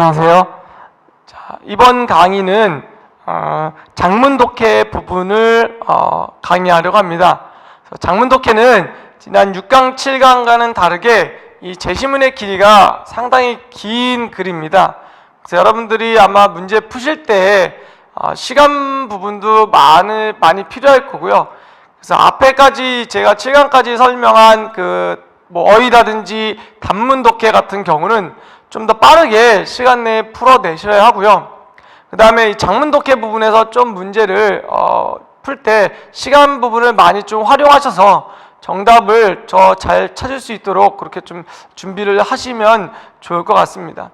안녕하세요. 자, 이번 강의는 어, 장문 독해 부분을 어, 강의하려고 합니다. 그래서 장문 독해는 지난 6강, 7강과는 다르게 이 제시문의 길이가 상당히 긴 글입니다. 그래서 여러분들이 아마 문제 푸실 때 어, 시간 부분도 많이, 많이 필요할 거고요. 그래서 앞에까지 제가 7강까지 설명한 그 뭐 어휘라든지 단문 독해 같은 경우는 좀 더 빠르게 시간 내에 풀어내셔야 하고요. 그 다음에 이 장문 독해 부분에서 좀 문제를 어, 풀 때 시간 부분을 많이 좀 활용하셔서 정답을 저 잘 찾을 수 있도록 그렇게 좀 준비를 하시면 좋을 것 같습니다.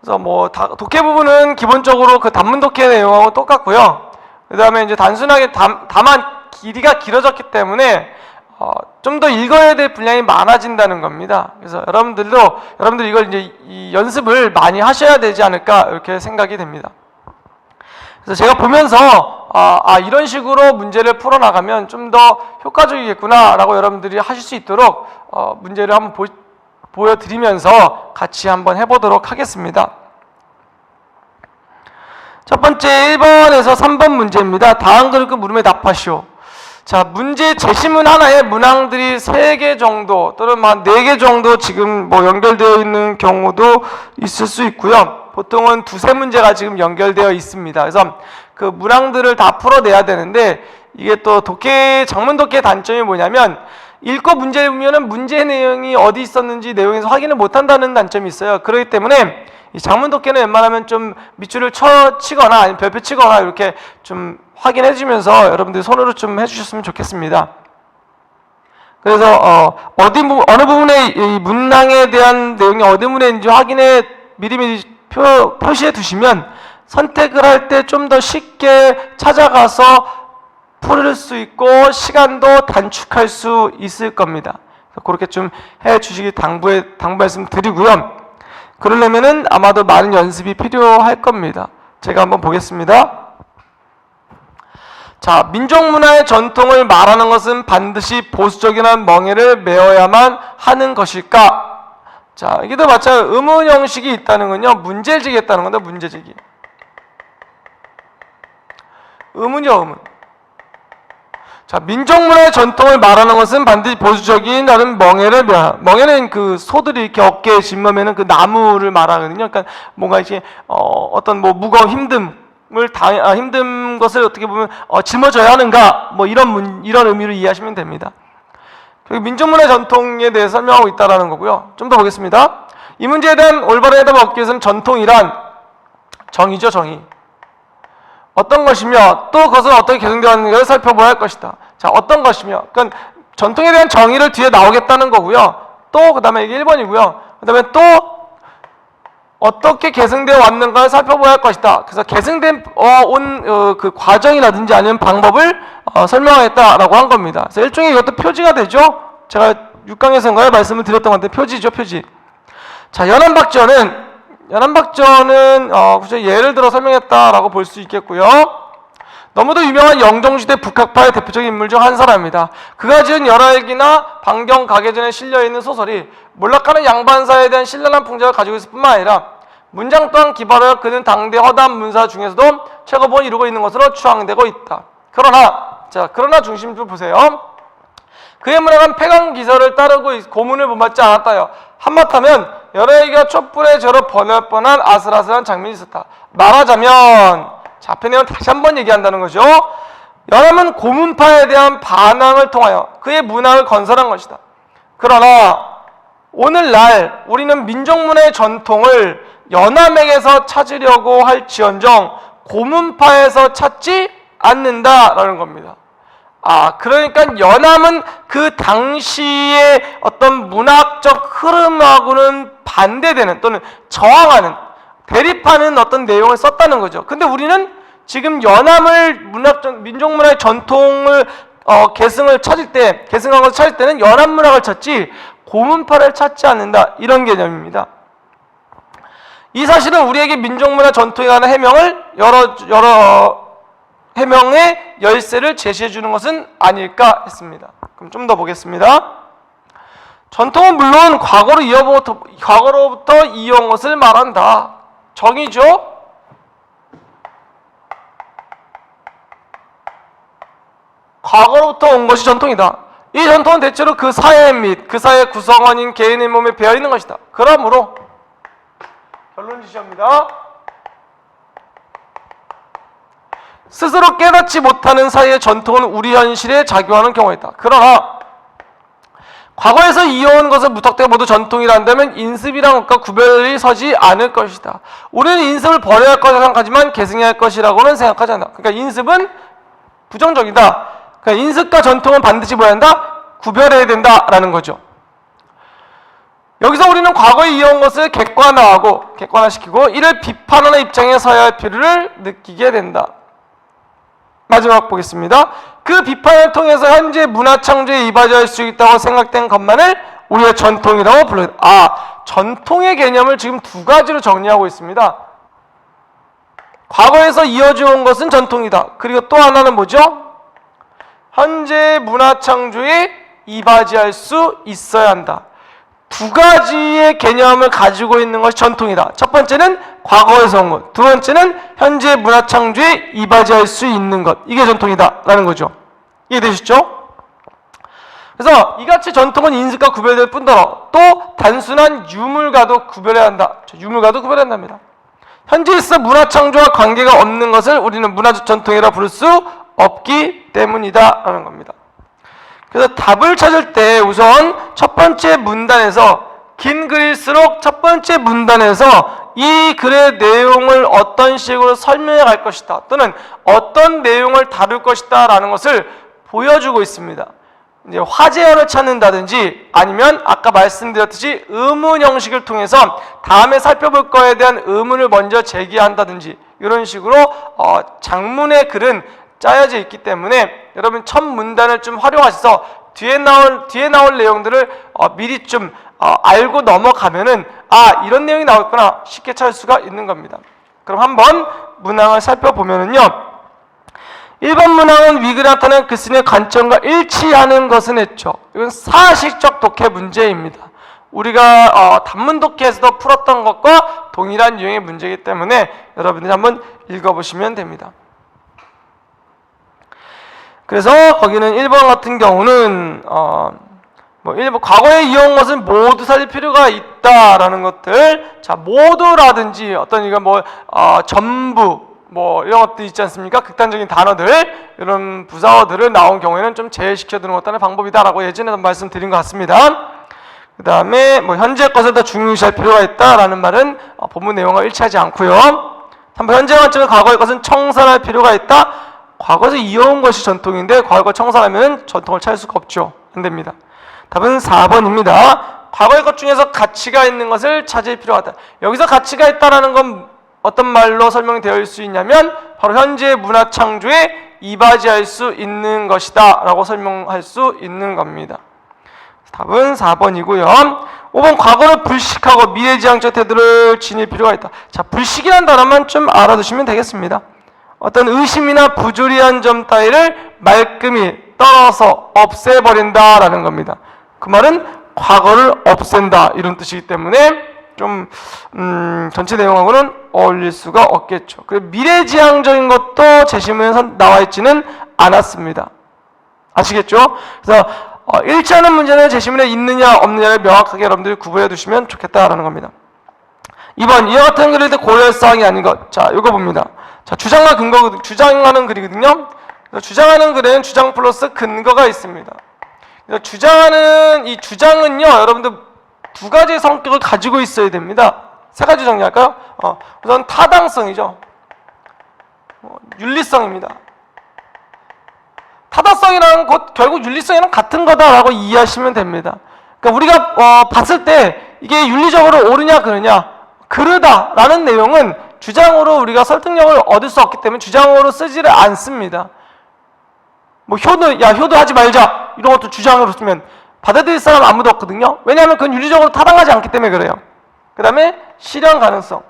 그래서 뭐 다- 독해 부분은 기본적으로 그 단문 독해 내용하고 똑같고요. 그 다음에 이제 단순하게 다, 다만 길이가 길어졌기 때문에 어, 좀 더 읽어야 될 분량이 많아진다는 겁니다. 그래서 여러분들도 여러분들 이걸 이제 이 연습을 많이 하셔야 되지 않을까 이렇게 생각이 됩니다. 그래서 제가 보면서 아, 아, 이런 식으로 문제를 풀어 나가면 좀 더 효과적이겠구나라고 여러분들이 하실 수 있도록 어, 문제를 한번 보, 보여드리면서 같이 한번 해보도록 하겠습니다. 첫 번째 1번에서 3번 문제입니다. 다음 그룹 물음에 답하시오. 자, 문제 제시문 하나에 문항들이 3개 정도 또는 한 4개 정도 지금 뭐 연결되어 있는 경우도 있을 수 있고요. 보통은 두세 문제가 지금 연결되어 있습니다. 그래서 그 문항들을 다 풀어내야 되는데 이게 또 독해 장문 독해 단점이 뭐냐면 읽고 문제를 보면은 문제 내용이 어디 있었는지 내용에서 확인을 못 한다는 단점이 있어요. 그렇기 때문에 이 장문 독해는 웬만하면 좀 밑줄을 쳐 치거나 아니면 별표 치거나 이렇게 좀 확인해 주면서 여러분들 손으로 좀 해주셨으면 좋겠습니다. 그래서 어, 어디 부, 어느 부분에 이 문항에 대한 내용이 어디 부분에 있는지 확인해 미리미리 표, 표시해 두시면 선택을 할 때 좀 더 쉽게 찾아가서 풀을 수 있고 시간도 단축할 수 있을 겁니다. 그렇게 좀 해주시기 당부해 당부 말씀 드리고요. 그러려면은 아마도 많은 연습이 필요할 겁니다. 제가 한번 보겠습니다. 자, 민족 문화의 전통을 말하는 것은 반드시 보수적이나 멍해를 메어야만 하는 것일까? 자, 이게 도 마찬가지로 의문 형식이 있다는 건요, 문제를 제기했다는 건데, 문제 제기. 의문이요, 의문. 자, 민족 문화의 전통을 말하는 것은 반드시 보수적인 멍해를 며 멍해는 그 소들이 이렇게 어깨에 짊으면은 그 나무를 말하거든요. 그러니까 뭔가 이제 어, 어떤 뭐 무거운 힘듦을 당 아, 힘든 것을 어떻게 보면 어, 짊어져야 하는가 뭐 이런 문, 이런 의미로 이해하시면 됩니다. 그리고 민족 문화 전통에 대해 설명하고 있다라는 거고요. 좀 더 보겠습니다. 이 문제에 대한 올바른 해답을 얻기 위해서는 전통이란 정의죠, 정의. 어떤 것이며 또 그것은 어떻게 개선되어 왔는가를 살펴봐야 할 것이다. 자, 어떤 것이며 그러니까 전통에 대한 정의를 뒤에 나오겠다는 거고요. 또 그다음에 이게 1번이고요. 그다음에 또 어떻게 계승되어 왔는가를 살펴봐야 할 것이다. 그래서 계승된 어, 온그 과정이라든지 아니면 방법을 어, 설명하겠다라고 한 겁니다. 그래서 일종의 이것도 표지가 되죠. 제가 6강에서인가요 말씀을 드렸던 건데 표지죠, 표지. 자, 연안박전은 연안박전은 어, 굳이 예를 들어 설명했다라고 볼 수 있겠고요. 너무도 유명한 영종시대 북학파의 대표적인 인물 중 한 사람입니다. 그가 지은 열알기나 방경 가계전에 실려 있는 소설이 몰락하는 양반사에 대한 신랄한 풍자를 가지고 있을 뿐만 아니라 문장 또한 기발하여 그는 당대 허담 문사 중에서도 최고본을 이루고 있는 것으로 추앙되고 있다. 그러나 자 그러나 중심 좀 보세요. 그의 문학은 폐강 기설을 따르고 있- 고문을 본받지 않았다요. 한마디하면 여러 얘기가 촛불에 절어 번할 뻔한 아슬아슬한 장면이 있었다. 말하자면 자, 앞에 내용 다시 한번 얘기한다는 거죠. 연암은 고문파에 대한 반항을 통하여 그의 문학을 건설한 것이다. 그러나 오늘날 우리는 민족문화의 전통을 연암에게서 찾으려고 할지언정 고문파에서 찾지 않는다라는 겁니다. 아, 그러니까 연암은 그 당시의 어떤 문학적 흐름하고는 반대되는 또는 저항하는 대립하는 어떤 내용을 썼다는 거죠. 근데 우리는 지금 연암을 문학적 민족 문화의 전통을 어, 계승을 찾을 때 계승한 것을 찾을 때는 연암 문학을 찾지 고문파를 찾지 않는다 이런 개념입니다. 이 사실은 우리에게 민족 문화 전통에 관한 해명을 여러 여러 해명의 열쇠를 제시해 주는 것은 아닐까 했습니다. 그럼 좀 더 보겠습니다. 전통은 물론 과거로 이어부터, 과거로부터 이어온 것을 말한다. 정의죠? 과거로부터 온 것이 전통이다. 이 전통은 대체로 그 사회 및 그 사회 구성원인 개인의 몸에 배어 있는 것이다. 그러므로 결론 지시합니다. 스스로 깨닫지 못하는 사이의 전통은 우리 현실에 작용하는 경우가 있다. 그러나 과거에서 이어온 것을 무턱대고 모두 전통이라 한다면 인습이란 것과 구별이 서지 않을 것이다. 우리는 인습을 버려야 할 것이라 생각하지만 계승해야 할 것이라고는 생각하지 않아. 그러니까 인습은 부정적이다. 그러니까 인습과 전통은 반드시 뭐야 한다? 구별해야 된다라는 거죠. 여기서 우리는 과거에 이어온 것을 객관화하고 객관화시키고 이를 비판하는 입장에 서야 할 필요를 느끼게 된다. 마지막 보겠습니다. 그 비판을 통해서 현재 문화 창조에 이바지할 수 있다고 생각된 것만을 우리가 전통이라고 불러요. 아, 전통의 개념을 지금 두 가지로 정리하고 있습니다. 과거에서 이어져 온 것은 전통이다. 그리고 또 하나는 뭐죠? 현재 문화 창조에 이바지할 수 있어야 한다. 두 가지의 개념을 가지고 있는 것이 전통이다. 첫 번째는 온 것. 두 번째는 현재 문화 창조에 이바지할 수 있는 것. 이게 전통이다라는 거죠. 이해되시죠? 그래서 이같이 전통은 인습과 구별될 뿐더러 또 단순한 유물과도 구별해야 한다. 저 유물과도 구별해야 한답니다. 현재 있어 문화 창조와 관계가 없는 것을 우리는 문화적 전통이라 부를 수 없기 때문이다 라는 겁니다. 그래서 답을 찾을 때 우선 첫 번째 문단에서 긴 글일수록 첫 번째 문단에서 이 글의 내용을 어떤 식으로 설명해 갈 것이다 또는 어떤 내용을 다룰 것이다 라는 것을 보여주고 있습니다. 이제 화제어를 찾는다든지 아니면 아까 말씀드렸듯이 의문 형식을 통해서 다음에 살펴볼 거에 대한 의문을 먼저 제기한다든지 이런 식으로 어, 장문의 글은 짜여져 있기 때문에 여러분 첫 문단을 좀 활용하셔서 뒤에 나올 뒤에 나올 내용들을 어, 미리 좀 어, 알고 넘어가면은 아 이런 내용이 나왔구나 쉽게 찾을 수가 있는 겁니다. 그럼 한번 문항을 살펴보면은요. 1번 문항은 위글에 나타난 글쓴이의 관점과 일치하는 것은 했죠. 이건 사실적 독해 문제입니다. 우리가 어, 단문 독해에서도 풀었던 것과 동일한 유형의 문제이기 때문에 여러분들이 한번 읽어보시면 됩니다. 그래서 거기는 1번 같은 경우는 어, 뭐 1번 과거에 이어온 것은 모두 살릴 필요가 있다라는 것들 자 모두라든지 어떤 이거 뭐 어, 전부 뭐 이런 것들 있지 않습니까? 극단적인 단어들 이런 부사어들을 나온 경우에는 좀 제외시켜 두는 것도 하나의 방법이다라고 예전에도 말씀드린 것 같습니다. 그 다음에 뭐 현재 것을 더 중요시할 필요가 있다라는 말은 어, 본문 내용과 일치하지 않고요. 3번 현재 관점의 과거의 것은 청산할 필요가 있다. 과거에서 이어온 것이 전통인데 과거 청산하면 전통을 찾을 수가 없죠. 안 됩니다. 답은 4번입니다. 과거의 것 중에서 가치가 있는 것을 찾을 필요가 있다. 여기서 가치가 있다라는 건 어떤 말로 설명이 되어 있을 수 있냐면 바로 현재 문화 창조에 이바지할 수 있는 것이다 라고 설명할 수 있는 겁니다. 답은 4번이고요. 5번 과거를 불식하고 미래지향적 태도를 지닐 필요가 있다. 자, 불식이라는 단어만 좀 알아두시면 되겠습니다. 어떤 의심이나 부조리한 점 따위를 말끔히 떨어서 없애버린다라는 겁니다. 그 말은 과거를 없앤다 이런 뜻이기 때문에 좀 음, 전체 내용하고는 어울릴 수가 없겠죠. 그리고 미래지향적인 것도 제시문에 선- 나와 있지는 않았습니다. 아시겠죠? 그래서 어, 일치하는 문제는 제시문에 있느냐 없느냐를 명확하게 여러분들이 구분해 두시면 좋겠다라는 겁니다. 2번 이와 같은 글일 때 고려할 사항이 아닌 것. 자, 이거 봅니다. 자, 주장과 근거 주장하는 글이거든요. 주장하는 글에는 주장 플러스 근거가 있습니다. 주장하는 이 주장은요, 여러분들 두 가지의 성격을 가지고 있어야 됩니다. 세 가지 정리할까요? 어, 우선 타당성이죠. 어, 윤리성입니다. 타당성이라는 것 결국 윤리성이랑 같은 거다라고 이해하시면 됩니다. 그러니까 우리가 어, 봤을 때 이게 윤리적으로 옳으냐 그르냐 그르다라는 내용은 주장으로 우리가 설득력을 얻을 수 없기 때문에 주장으로 쓰지를 않습니다. 뭐 효도 야 효도하지 말자 이런 것도 주장으로 쓰면 받아들일 사람 아무도 없거든요. 왜냐하면 그건 윤리적으로 타당하지 않기 때문에 그래요. 그 다음에 실현 가능성.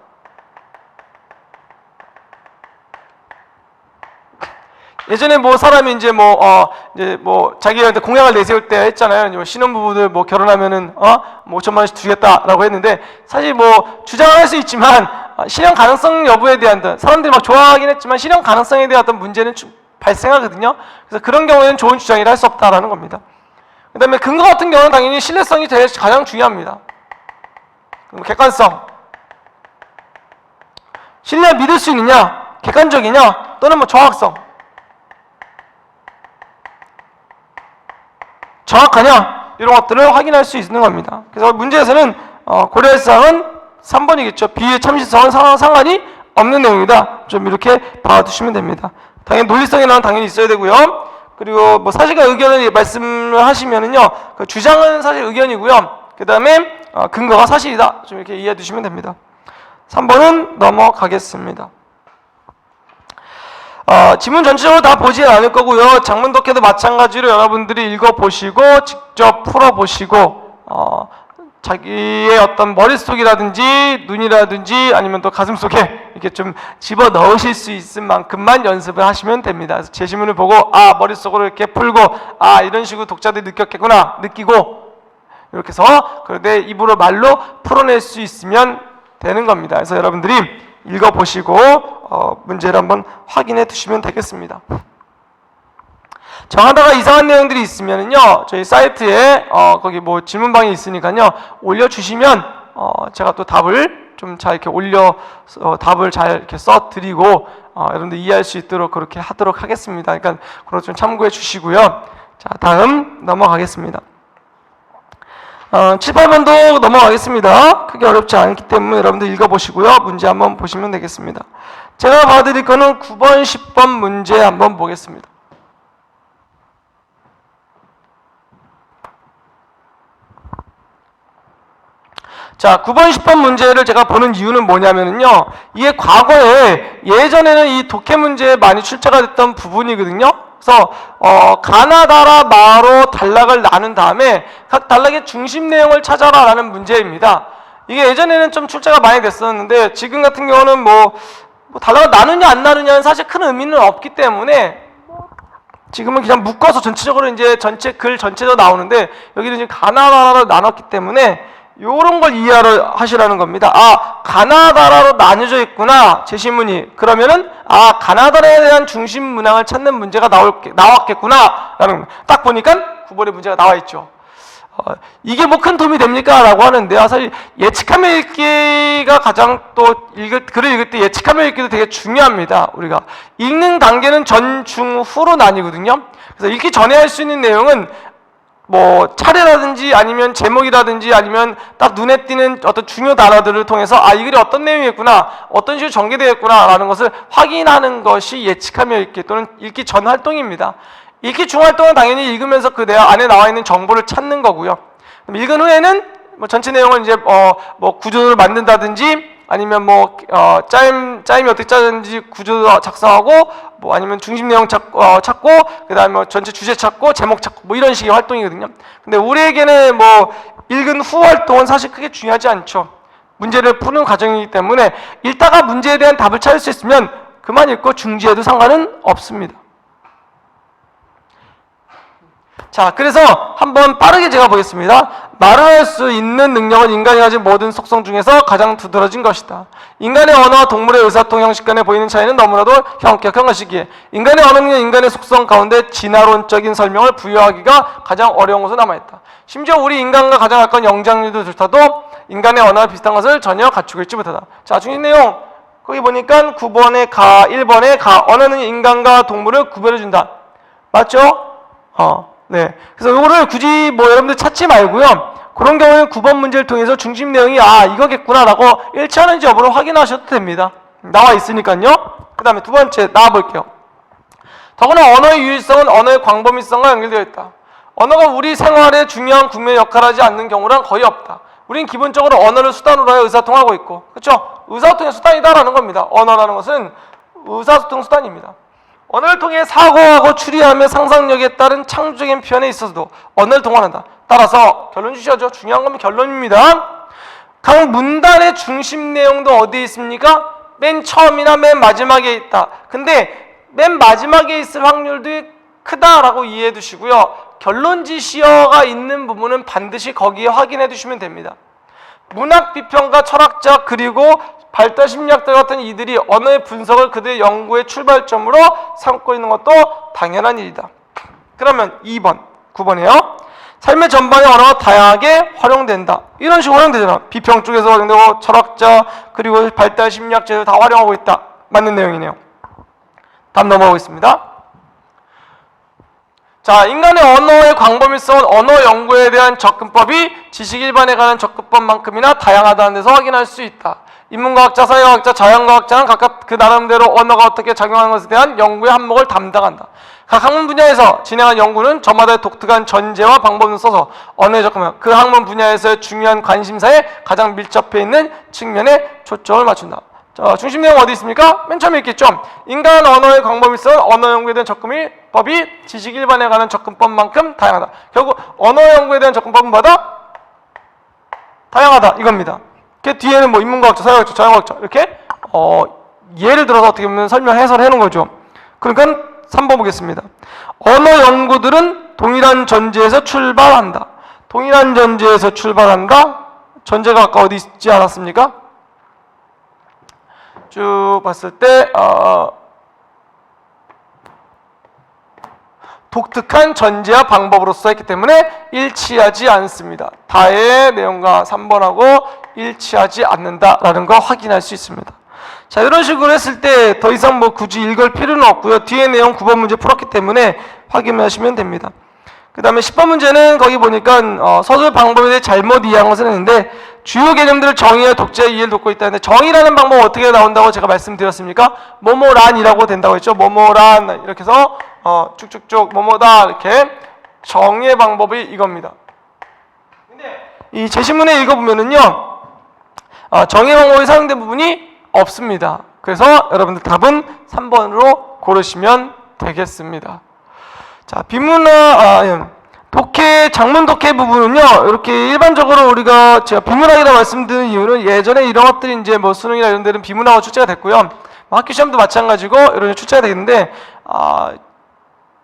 예전에 뭐 사람이 이제 뭐, 어, 이제 뭐 자기한테 공약을 내세울 때 했잖아요. 뭐 신혼부부들 뭐 결혼하면은, 어, 뭐 5천만 원씩 주겠다라고 했는데 사실 뭐 주장을 할 수 있지만 어, 실현 가능성 여부에 대한 듯 사람들이 막 좋아하긴 했지만 실현 가능성에 대한 어떤 문제는 주- 발생하거든요. 그래서 그런 경우에는 좋은 주장이라 할 수 없다라는 겁니다. 그 다음에 근거 같은 경우는 당연히 신뢰성이 제일 가장 중요합니다. 객관성. 신뢰 믿을 수 있느냐? 객관적이냐? 또는 뭐 정확성. 정확하냐? 이런 것들을 확인할 수 있는 겁니다. 그래서 문제에서는 어, 고려할 사항은 3번이겠죠. 비의 참신성은 상, 상관이 없는 내용이다. 좀 이렇게 봐두시면 됩니다. 당연히 논리성이란 당연히 있어야 되고요. 그리고 뭐 사실과 의견을 말씀을 하시면은요, 그 주장은 사실 의견이고요. 그 다음에 어, 근거가 사실이다. 좀 이렇게 이해해 두시면 됩니다. 3번은 넘어가겠습니다. 어, 지문 전체적으로 다 보지 않을 거고요. 장문 독해도 마찬가지로 여러분들이 읽어보시고 직접 풀어보시고 어, 자기의 어떤 머릿속이라든지 눈이라든지 아니면 또 가슴 속에 이렇게 좀 집어 넣으실 수 있을 만큼만 연습을 하시면 됩니다. 그래서 제시문을 보고 아 머릿속으로 이렇게 풀고 아 이런 식으로 독자들이 느꼈겠구나 느끼고 이렇게 해서 그런데 입으로 말로 풀어낼 수 있으면 되는 겁니다. 그래서 여러분들이 읽어보시고 어, 문제를 한번 확인해 두시면 되겠습니다. 정하다가 이상한 내용들이 있으면은요 저희 사이트에 어, 거기 뭐 질문방이 있으니까요 올려주시면 어, 제가 또 답을 좀 잘 이렇게 올려 어, 답을 잘 이렇게 써 드리고 어, 여러분들 이해할 수 있도록 그렇게 하도록 하겠습니다. 그러니까 그거 좀 참고해 주시고요. 자 다음 넘어가겠습니다. 어, 7, 8번도 넘어가겠습니다. 크게 어렵지 않기 때문에 여러분들 읽어보시고요. 문제 한번 보시면 되겠습니다. 제가 봐드릴 거는 9번, 10번 문제 한번 보겠습니다. 자, 9번, 10번 문제를 제가 보는 이유는 뭐냐면요. 이게 과거에 예전에는 이 독해 문제에 많이 출제가 됐던 부분이거든요. 그래서 어, 가나다라 마로 단락을 나눈 다음에 각 단락의 중심 내용을 찾아라라는 문제입니다. 이게 예전에는 좀 출제가 많이 됐었는데 지금 같은 경우는 뭐, 뭐 단락을 나누냐 안 나누냐는 사실 큰 의미는 없기 때문에 지금은 그냥 묶어서 전체적으로 이제 전체 글 전체로 나오는데 여기는 지금 가나다라로 나눴기 때문에 요런 걸 이해를 하시라는 겁니다. 아, 가나다라로 나뉘어져 있구나. 제시문이. 그러면은 아, 가나다라에 대한 중심 문항을 찾는 문제가 나올 나왔겠구나. 라는 딱 보니까 9번의 문제가 나와 있죠. 어, 이게 뭐 큰 도움이 됩니까? 라고 하는데 요 사실 예측하며 읽기가 가장 또 읽을, 글을 읽을 때 예측하며 읽기도 되게 중요합니다. 우리가 읽는 단계는 전, 중, 후로 나뉘거든요. 그래서 읽기 전에 할 수 있는 내용은 뭐 차례라든지 아니면 제목이라든지 아니면 딱 눈에 띄는 어떤 중요 단어들을 통해서 아 이 글이 어떤 내용이었구나 어떤 식으로 전개되었구나라는 것을 확인하는 것이 예측하며 읽기 또는 읽기 전 활동입니다. 읽기 중 활동은 당연히 읽으면서 그 안에 나와 있는 정보를 찾는 거고요. 읽은 후에는 뭐 전체 내용을 이제 어 뭐 구조를 만든다든지 아니면 뭐 어, 짜임 짜임이 어떻게 짜는지 구조 작성하고 뭐 아니면 중심 내용 찾, 어, 찾고 그다음에 뭐 전체 주제 찾고 제목 찾고 뭐 이런 식의 활동이거든요. 근데 우리에게는 뭐 읽은 후 활동은 사실 크게 중요하지 않죠. 문제를 푸는 과정이기 때문에 읽다가 문제에 대한 답을 찾을 수 있으면 그만 읽고 중지해도 상관은 없습니다. 자, 그래서 한번 빠르게 제가 보겠습니다. 말을 할수 있는 능력은 인간이 가진 모든 속성 중에서 가장 두드러진 것이다. 인간의 언어와 동물의 의사통 형식 간에 보이는 차이는 너무나도 현격한 것이기에 인간의 언어는 인간의 속성 가운데 진화론적인 설명을 부여하기가 가장 어려운 것으로 남아있다. 심지어 우리 인간과 가장 가까운 영장류들조차도 인간의 언어와 비슷한 것을 전혀 갖추고 있지 못하다. 자, 중심 내용 거기 보니까 9번에 가, 1번에 가, 언어는 인간과 동물을 구별해준다. 맞죠? 어, 네. 그래서 이거를 굳이 뭐 여러분들 찾지 말고요. 그런 경우에는 9번 문제를 통해서 중심 내용이 아, 이거겠구나라고 일치하는지 여부를 확인하셔도 됩니다. 나와 있으니까요. 그 다음에 두 번째 나와볼게요. 더구나 언어의 유일성은 언어의 광범위성과 연결되어 있다. 언어가 우리 생활에 중요한 국면 역할을 하지 않는 경우란 거의 없다. 우린 기본적으로 언어를 수단으로 하여 의사소통하고 있고, 그렇죠? 의사소통의 수단이다라는 겁니다. 언어라는 것은 의사소통 수단입니다. 언어를 통해 사고하고 추리하며 상상력에 따른 창조적인 표현에 있어서도 언어를 동원한다. 따라서 결론 주셔야죠. 중요한 건 결론입니다. 각 문단의 중심 내용도 어디에 있습니까? 맨 처음이나 맨 마지막에 있다. 근데 맨 마지막에 있을 확률도 크다라고 이해해 두시고요. 결론 지 시어가 있는 부분은 반드시 거기에 확인해 두시면 됩니다. 문학 비평가, 철학자 그리고 발달 심리학자 같은 이들이 언어의 분석을 그들의 연구의 출발점으로 삼고 있는 것도 당연한 일이다. 그러면 2번, 9번이에요. 삶의 전반에 언어가 다양하게 활용된다. 이런 식으로 활용되잖아. 비평 쪽에서 활용되고 철학자 그리고 발달 심리학자들 다 활용하고 있다. 맞는 내용이네요. 다음 넘어가겠습니다. 자, 인간의 언어의 광범위성은 언어 연구에 대한 접근법이 지식 일반에 관한 접근법만큼이나 다양하다는 데서 확인할 수 있다. 인문과학자, 사회과학자, 자연과학자는 각각 그 나름대로 언어가 어떻게 작용하는 것에 대한 연구의 한목을 담당한다. 각 학문 분야에서 진행한 연구는 저마다의 독특한 전제와 방법을 써서 언어에 접근하며 그 학문 분야에서의 중요한 관심사에 가장 밀접해 있는 측면에 초점을 맞춘다. 자, 중심 내용 어디 있습니까? 맨 처음에 있겠죠. 인간 언어의 광범위성은 언어 연구에 대한 접근이 법이 지식 일반에 관한 접근법만큼 다양하다. 결국 언어 연구에 대한 접근법은 뭐다? 다양하다 이겁니다. 그 뒤에는 뭐 인문과학자, 사회과학자, 자연과학자 이렇게 어, 예를 들어서 어떻게 보면 설명 해설해 놓은 거죠. 그러니까 3번 보겠습니다. 언어 연구들은 동일한 전제에서 출발한다. 동일한 전제에서 출발한다. 전제가 아까 어디 있지 않았습니까? 쭉 봤을 때 어, 독특한 전제와 방법으로서 했기 때문에 일치하지 않습니다. 다의 내용과 3번하고 일치하지 않는다라는 거 확인할 수 있습니다. 자 이런 식으로 했을 때 더 이상 뭐 굳이 읽을 필요는 없고요. 뒤에 내용 9번 문제 풀었기 때문에 확인하시면 됩니다. 그 다음에 10번 문제는 거기 보니까 어, 서술 방법에 대해 잘못 이해한 것을 했는데 주요 개념들을 정의와 독자의 이해를 돕고 있다는데 정의라는 방법 어떻게 나온다고 제가 말씀드렸습니까? 뭐뭐란이라고 된다고 했죠. 뭐뭐란 이렇게 해서 어, 쭉쭉쭉 뭐뭐다 이렇게 정의의 방법이 이겁니다. 근데 이 제시문에 읽어보면은요 어, 정의 방법이 사용된 부분이 없습니다. 그래서 여러분들 답은 3번으로 고르시면 되겠습니다. 자, 비문화, 아, 예. 독해, 장문 독해 부분은요, 이렇게 일반적으로 우리가 제가 비문학이라고 말씀드린 이유는 예전에 이런 것들이 이제 뭐 수능이나 이런 데는 비문학으로 출제가 됐고요. 뭐 학교 시험도 마찬가지고 이런 출제가 되는데, 아,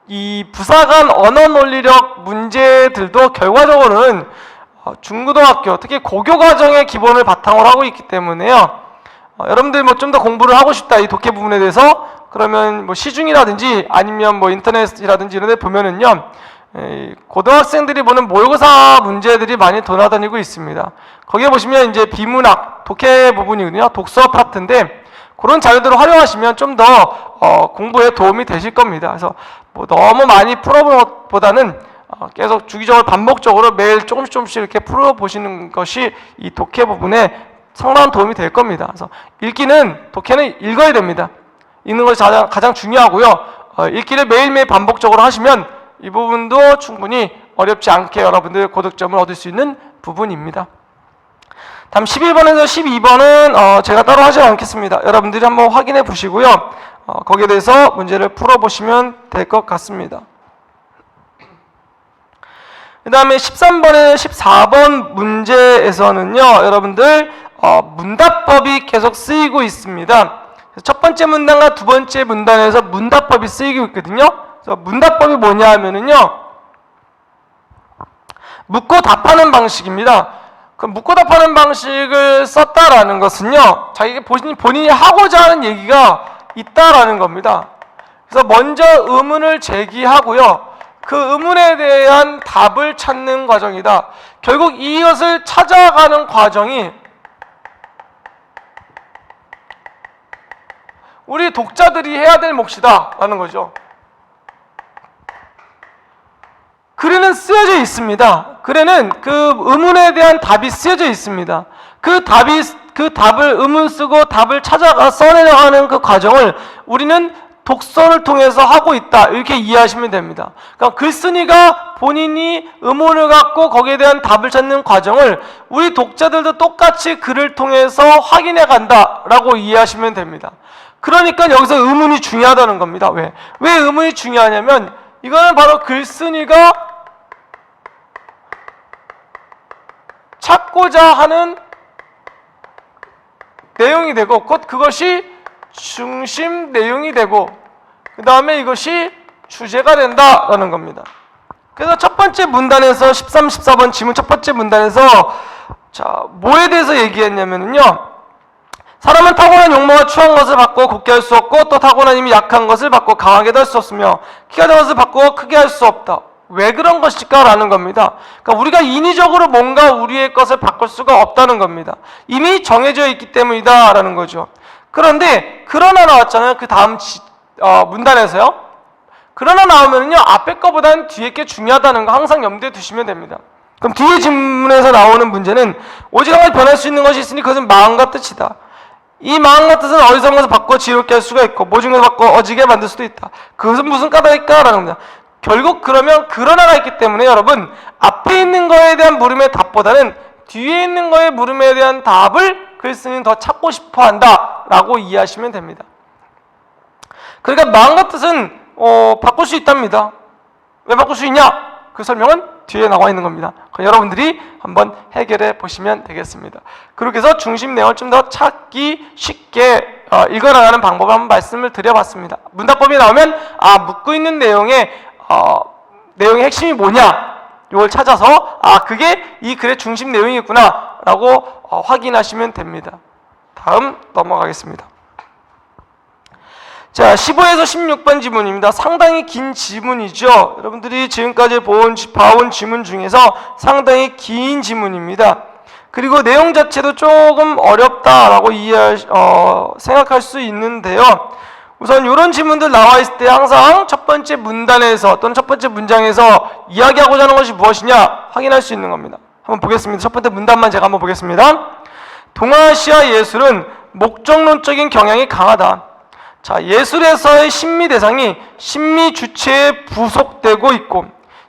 이 부사관 언어 논리력 문제들도 결과적으로는 어, 중고등학교, 특히 고교 과정의 기본을 바탕으로 하고 있기 때문에요. 어, 여러분들 뭐 좀 더 공부를 하고 싶다 이 독해 부분에 대해서 그러면 뭐 시중이라든지 아니면 뭐 인터넷이라든지 이런 데 보면은요 고등학생들이 보는 모의고사 문제들이 많이 돌아다니고 있습니다. 거기에 보시면 이제 비문학 독해 부분이거든요. 독서 파트인데 그런 자료들을 활용하시면 좀더 어, 공부에 도움이 되실 겁니다. 그래서 뭐 너무 많이 풀어보는 것보다는 어, 계속 주기적으로 반복적으로 매일 조금씩 조금씩 이렇게 풀어보시는 것이 이 독해 부분에 상당한 도움이 될 겁니다. 그래서 읽기는 독해는 읽어야 됩니다. 읽는 것이 가장, 가장 중요하고요. 어, 읽기를 매일매일 반복적으로 하시면 이 부분도 충분히 어렵지 않게 여러분들 고득점을 얻을 수 있는 부분입니다. 다음 11번에서 12번은 어, 제가 따로 하지 않겠습니다. 여러분들이 한번 확인해 보시고요. 어, 거기에 대해서 문제를 풀어보시면 될 것 같습니다. 그 다음에 13번에 14번 문제에서는요, 여러분들 어, 문답법이 계속 쓰이고 있습니다. 첫 번째 문단과 두 번째 문단에서 문답법이 쓰이고 있거든요. 그래서 문답법이 뭐냐 하면은요, 묻고 답하는 방식입니다. 그 묻고 답하는 방식을 썼다라는 것은요, 자기가 본인이, 본인이 하고자 하는 얘기가 있다라는 겁니다. 그래서 먼저 의문을 제기하고요. 그 의문에 대한 답을 찾는 과정이다. 결국 이것을 찾아가는 과정이 우리 독자들이 해야 될 몫이다라는 거죠. 글에는 쓰여져 있습니다. 글에는 그 의문에 대한 답이 쓰여져 있습니다. 그 답이 그 답을 의문 쓰고 답을 찾아가 써내려가는 그 과정을 우리는 독서를 통해서 하고 있다 이렇게 이해하시면 됩니다. 그러니까 글쓴이가 본인이 의문을 갖고 거기에 대한 답을 찾는 과정을 우리 독자들도 똑같이 글을 통해서 확인해 간다라고 이해하시면 됩니다. 그러니까 여기서 의문이 중요하다는 겁니다. 왜? 왜 의문이 중요하냐면 이거는 바로 글쓴이가 찾고자 하는 내용이 되고 곧 그것이 중심 내용이 되고 그 다음에 이것이 주제가 된다라는 겁니다. 그래서 첫 번째 문단에서 13, 14번 지문 첫 번째 문단에서 자 뭐에 대해서 얘기했냐면요. 사람은 타고난 욕망과 추한 것을 바꾸어 곱게 할 수 없고 또 타고난 힘이 약한 것을 바꾸어 강하게도 할 수 없으며 키가 작은 것을 바꾸어 크게 할 수 없다. 왜 그런 것일까라는 겁니다. 그러니까 우리가 인위적으로 뭔가 우리의 것을 바꿀 수가 없다는 겁니다. 이미 정해져 있기 때문이다라는 거죠. 그런데 그러나 나왔잖아요. 그 다음 지- 어, 문단에서요. 그러나 나오면요 앞에 거보다는 뒤에 게 중요하다는 거 항상 염두에 두시면 됩니다. 그럼 뒤에 질문에서 나오는 문제는 오직 한 가지 변할 수 있는 것이 있으니 그것은 마음과 뜻이다. 이 마음과 뜻은 것을 바꿔 지혜롭게 할 수가 있고 모진 것을 바꿔 어지게 만들 수도 있다. 그것은 무슨 까닭일까라는 겁니다. 결국 그러면 그러나가 있기 때문에 여러분 앞에 있는 거에 대한 물음의 답보다는 뒤에 있는 거의 물음에 대한 답을 글쓴이는 더 찾고 싶어 한다라고 이해하시면 됩니다. 그러니까 마음과 뜻은 어, 바꿀 수 있답니다. 왜 바꿀 수 있냐? 그 설명은 뒤에 나와 있는 겁니다. 여러분들이 한번 해결해 보시면 되겠습니다. 그렇게 해서 중심 내용을 좀 더 찾기 쉽게 어, 읽어나가는 방법을 한번 말씀을 드려봤습니다. 문답법이 나오면 아 묻고 있는 내용의 어, 내용의 핵심이 뭐냐? 이걸 찾아서 아 그게 이 글의 중심 내용이구나 라고 어, 확인하시면 됩니다. 다음 넘어가겠습니다. 자, 15에서 16번 지문입니다. 상당히 긴 지문이죠. 여러분들이 지금까지 본, 봐온 지문 중에서 상당히 긴 지문입니다. 그리고 내용 자체도 조금 어렵다라고 이해할, 어, 생각할 수 있는데요. 우선 이런 지문들 나와 있을 때 항상 첫 번째 문단에서 또는 첫 번째 문장에서 이야기하고자 하는 것이 무엇이냐 확인할 수 있는 겁니다. 한번 보겠습니다. 첫 번째 문단만 제가 한번 보겠습니다. 동아시아 예술은 목적론적인 경향이 강하다. 자, 예술에서의 심미 대상이 심미 주체에 부속되고 있고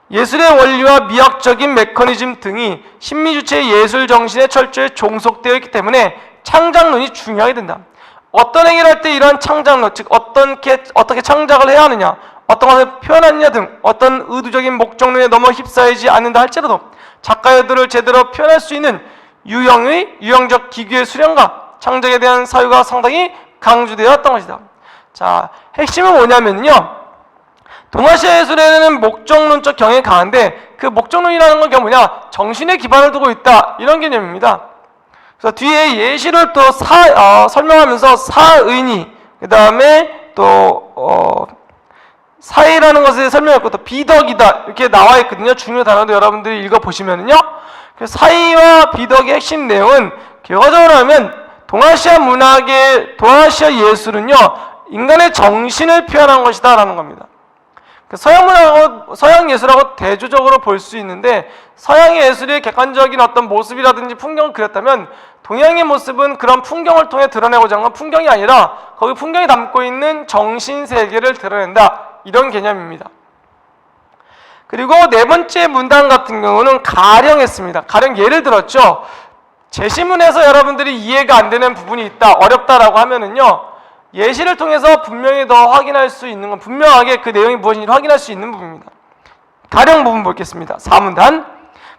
예술의 원리와 미학적인 메커니즘 등이 심미 주체의 예술 정신에 철저히 종속되어 있기 때문에 창작론이 중요하게 된다. 어떤 행위를 할 때 이러한 창작론, 즉 어떻게 어떻게 창작을 해야 하느냐, 어떤 것을 표현하느냐 등 어떤 의도적인 목적론에 너무 휩싸이지 않는다 할지라도 작가들을 제대로 표현할 수 있는 유형의 유형적 기교의 수련과 창작에 대한 사유가 상당히 강조되었던 것이다. 자, 핵심은 뭐냐면요. 동아시아 예술에는 목적론적 경향이 강한데 그 목적론이라는 건 뭐냐? 정신에 기반을 두고 있다. 이런 개념입니다. 그래서 뒤에 예시를 또 사, 어, 설명하면서 사의니, 그 다음에 또, 어, 사이라는 것을 설명했고 또 비덕이다. 이렇게 나와 있거든요. 중요 단어도 여러분들이 읽어보시면은요. 그 사이와 비덕의 핵심 내용은 결과적으로 하면 동아시아 문학의, 동아시아 예술은요, 인간의 정신을 표현한 것이다라는 겁니다. 그 서양 문화하고 서양 예술하고 대조적으로 볼 수 있는데 서양의 예술이 객관적인 어떤 모습이라든지 풍경을 그렸다면 동양의 모습은 그런 풍경을 통해 드러내고자 하는 건 풍경이 아니라 거기 풍경이 담고 있는 정신 세계를 드러낸다 이런 개념입니다. 그리고 네 번째 문단 같은 경우는 가령했습니다. 가령 예를 들었죠. 제시문에서 여러분들이 이해가 안 되는 부분이 있다, 어렵다라고 하면은요. 예시를 통해서 분명히 더 확인할 수 있는 건 분명하게 그 내용이 무엇인지 확인할 수 있는 부분입니다. 가령 부분 보겠습니다. 4문단.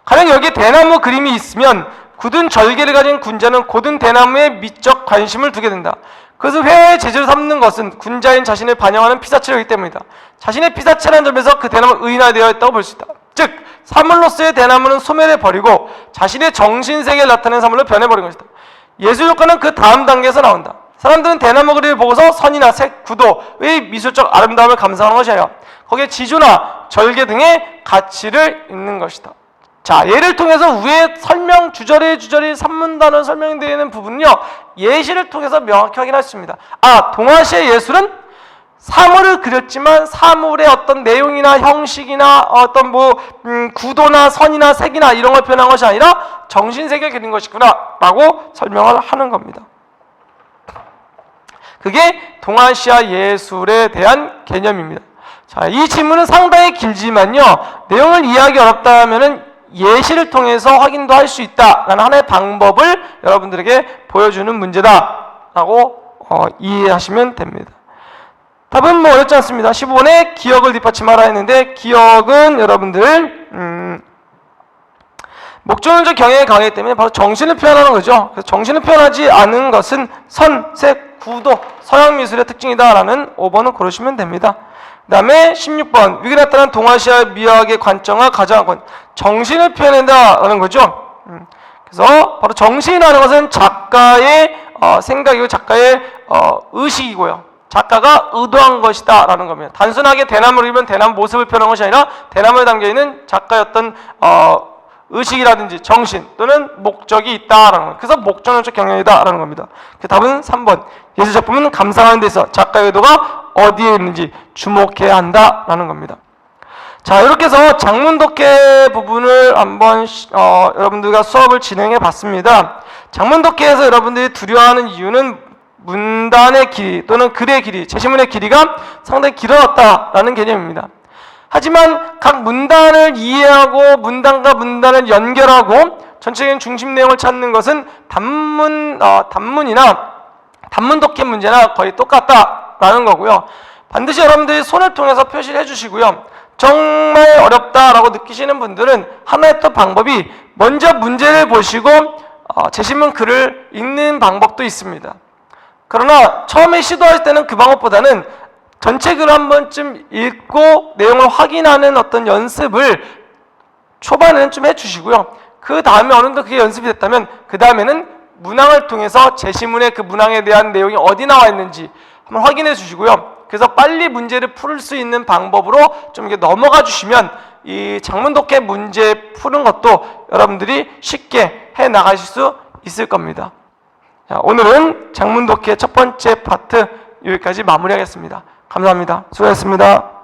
가령 여기에 대나무 그림이 있으면 굳은 절개를 가진 군자는 고든 대나무에 미적 관심을 두게 된다. 그것을 회화의 재주로 삼는 것은 군자인 자신을 반영하는 피사체이기 때문이다. 자신의 피사체라는 점에서 그 대나무는 의인화되어 있다고 볼 수 있다. 즉, 사물로서의 대나무는 소멸해 버리고 자신의 정신 세계를 나타내는 사물로 변해 버린 것이다. 예술 효과는 그 다음 단계에서 나온다. 사람들은 대나무 그림을 보고서 선이나 색, 구도의 미술적 아름다움을 감상하는 것이 아니라 거기에 지조나 절개 등의 가치를 읽는 것이다. 자, 예를 통해서 위에 설명 주저리 주저리 산문단을 설명되는 부분은요, 예시를 통해서 명확히 있습니다. 아, 동아시아 예술은 사물을 그렸지만 사물의 어떤 내용이나 형식이나 어떤 뭐 음, 구도나 선이나 색이나 이런 걸 표현한 것이 아니라 정신세계를 그린 것이구나라고 설명을 하는 겁니다. 그게 동아시아 예술에 대한 개념입니다. 자, 이 질문은 상당히 길지만요. 내용을 이해하기 어렵다 하면은 예시를 통해서 확인도 할 수 있다라는 하나의 방법을 여러분들에게 보여주는 문제다라고 어, 이해하시면 됩니다. 답은 뭐 어렵지 않습니다. 15번에 기억을 뒷받침하라 했는데 기억은 여러분들 음, 목적론적 경향이 강하기 때문에 바로 정신을 표현하는 거죠. 그래서 정신을 표현하지 않은 것은 선, 색, 구도, 서양 미술의 특징이다라는 5번을 고르시면 됩니다. 그 다음에 16번 위기 나타난 동아시아 미학의 관점과 가장한 정신을 표현한다라는 거죠. 음, 그래서 바로 정신이라는 것은 작가의 어, 생각이고 작가의 어, 의식이고요. 작가가 의도한 것이다 라는 겁니다. 단순하게 대나무를 그리면 대나무 모습을 표현한 것이 아니라 대나무에 담겨 있는 작가의 어떤 어, 의식이라든지 정신 또는 목적이 있다라는 거. 그래서 목적론적 경향이다라는 겁니다. 그 답은 3번. 예술 작품은 감상하는 데서 작가의 의도가 어디에 있는지 주목해야 한다라는 겁니다. 자 이렇게 해서 장문 독해 부분을 한번 시- 어, 여러분들과 수업을 진행해 봤습니다. 장문 독해에서 여러분들이 두려워하는 이유는 문단의 길이 또는 글의 길이, 제시문의 길이가 상당히 길어졌다라는 개념입니다. 하지만 각 문단을 이해하고 문단과 문단을 연결하고 전체적인 중심 내용을 찾는 것은 단문 어, 단문이나 단문 독해 문제나 거의 똑같다라는 거고요. 반드시 여러분들이 손을 통해서 표시를 해주시고요. 정말 어렵다라고 느끼시는 분들은 하나의 또 방법이 먼저 문제를 보시고 어, 제시문 글을 읽는 방법도 있습니다. 그러나 처음에 시도할 때는 그 방법보다는 전체 글을 한 번쯤 읽고 내용을 확인하는 어떤 연습을 초반에는 좀 해주시고요. 그 다음에 어느 정도 그게 연습이 됐다면 그 다음에는 문항을 통해서 제시문의 그 문항에 대한 내용이 어디 나와 있는지 한번 확인해 주시고요. 그래서 빨리 문제를 풀 수 있는 방법으로 좀 이렇게 넘어가 주시면 이 장문 독해 문제 푸는 것도 여러분들이 쉽게 해 나가실 수 있을 겁니다. 자, 오늘은 장문 독해 첫 번째 파트 여기까지 마무리하겠습니다. 감사합니다. 수고하셨습니다.